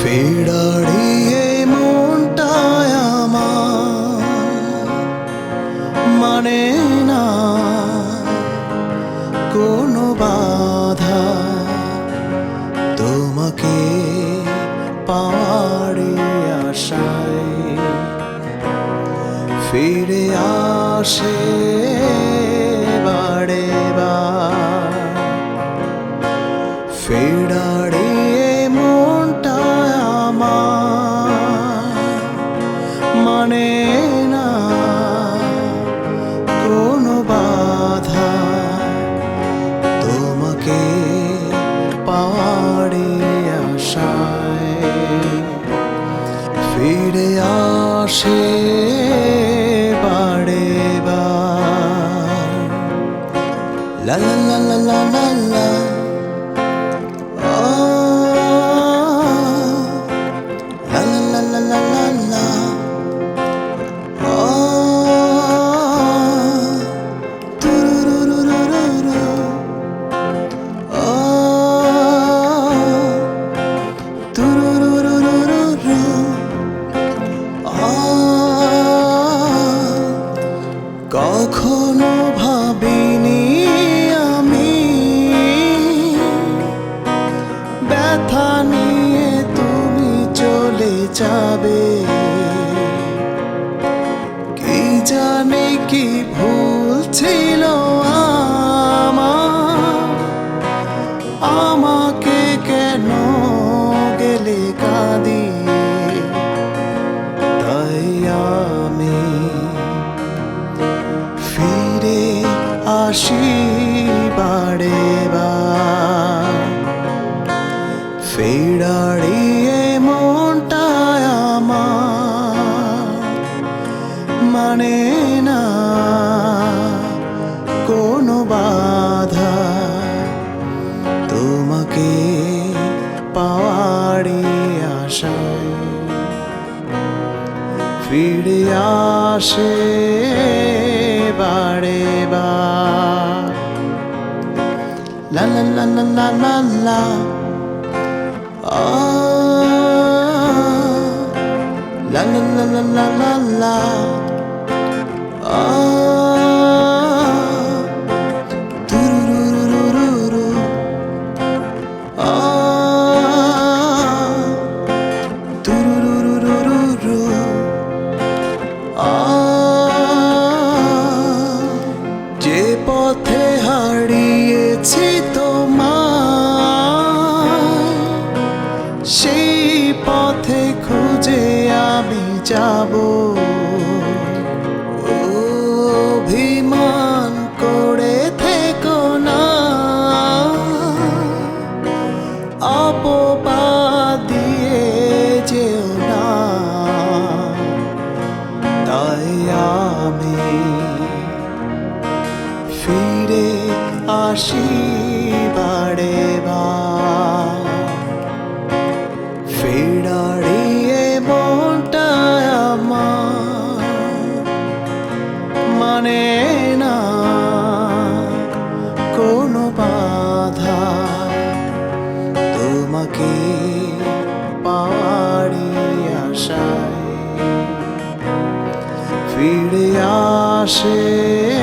ফেরাড়িয়ে মনটায় আমার মানে না কোনো বাধা। তোমাকে পাওয়ারে আশায় ফিরে আসে বারে বার। ফেরাড়িয়ে আসে বাড়ে বা লা লা লা লা। কখনো ভাবিনি আমি। ব্যথা নিয়ে তুমি চলে যাবে। কি জানে কি ভুল ছিল? ফেরাড়িয়ে মনটায় আমার মানে না কোনো বাধা। তোমাকে পাওয়ারি আশায় ফিরে আসে বার। লা লা লা লা লা লা লা। Ah, la la la la la la la. Ah, তাই আমি। ফিরে আসি ফিরে আসে।